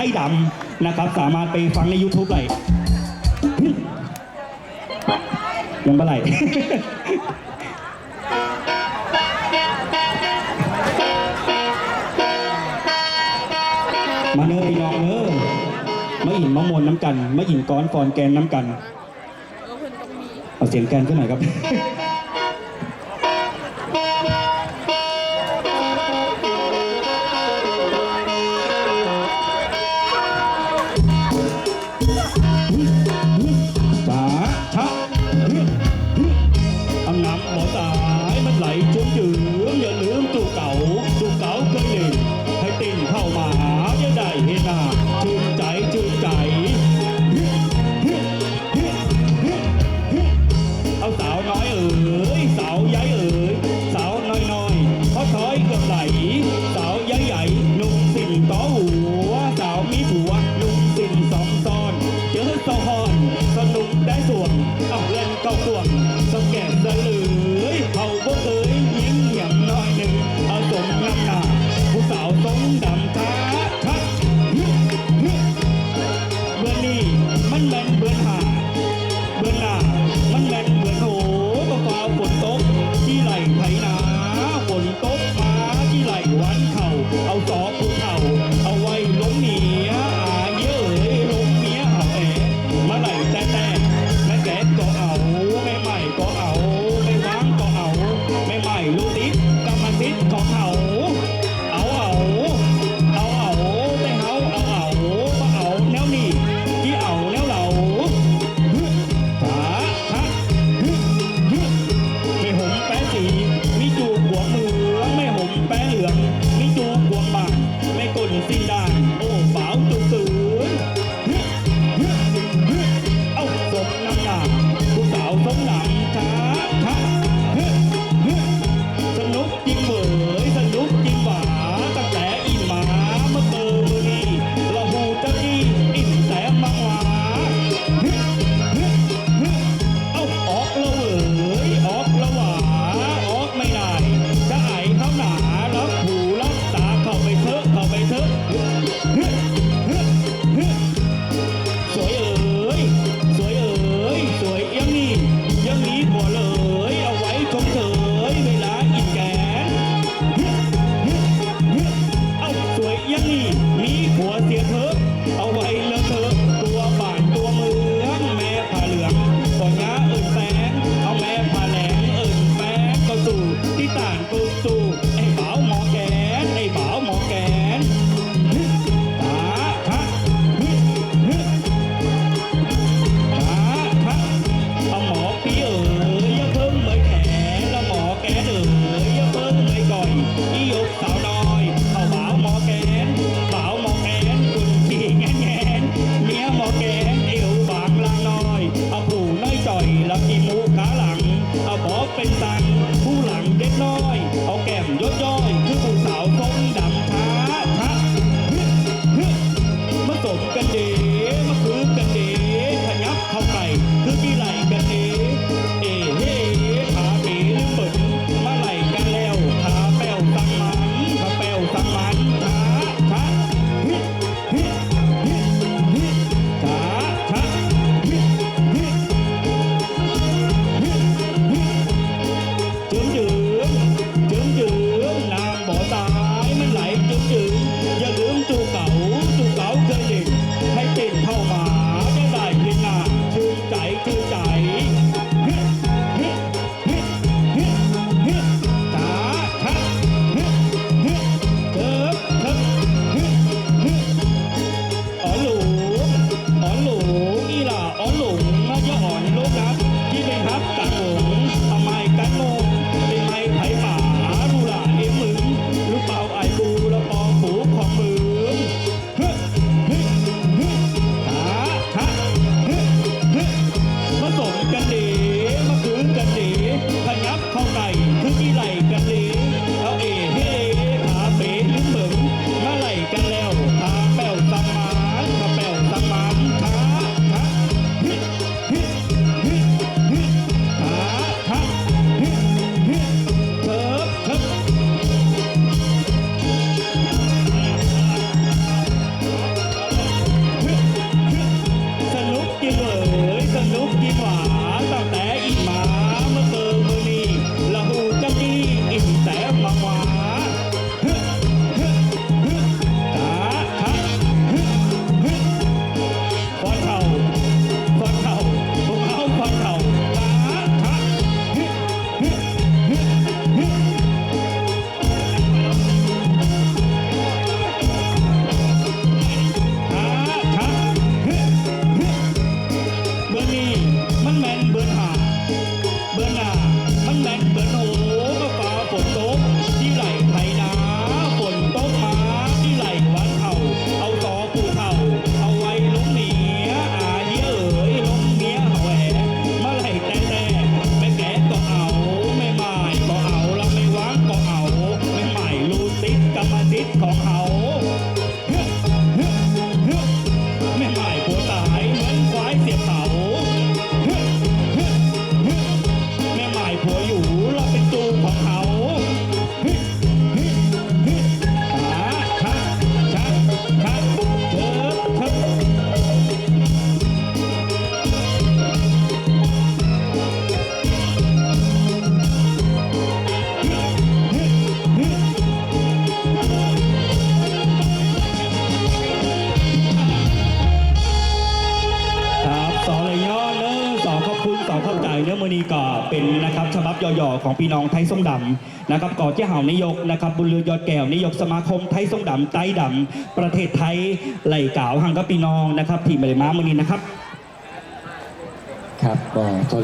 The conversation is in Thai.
ไอ้ดำนะครับ สามารถไปฟังใน YouTube ได้ยังเมื่อไหร่มาเนื้อพี่น้องเนื้อมาอินมะมวนน้ำกันมาอินก้อนฟอนแกนน้ำกันเอาเสียงแกนขึ้นหน่อยครับ น้อยเอ๋ยสาวย้ายเอ๋ยสาวน้อยน้อยเขาถอยเกือบไหลสาวย้ายใหญ่หนุ่มสิ่งต่อหัวสาวมีผัวหนุ่มสิ่งสองซอนเจอสองฮอนสนุกได้ส่วนเอาเล่นเก้าส่วนสแกะสลือยเขาบ่เคยยิ้มอย่างน้อยหนึ่งเอาสมน้ำหน้าผู้สาวสงดำท้าทัดเมื่อนี้มันแม่นเบือหาเบื่อหน้ามันแม่นเหมือนโห อยคือผู้สาวผมดำ มันแม่น ย่อๆของพี่น้องไทยส้มดำนะครับก่อเจ้าเห่านิยกนะครับบุญเรือยอดแก้วนิยกสมาคมไทยส้มดำไต้ดำประเทศไทยไหลกล่าวหังกับพี่น้องนะครับที่ม่ได้มาเมื่อนี้นะครับครับก็ขอ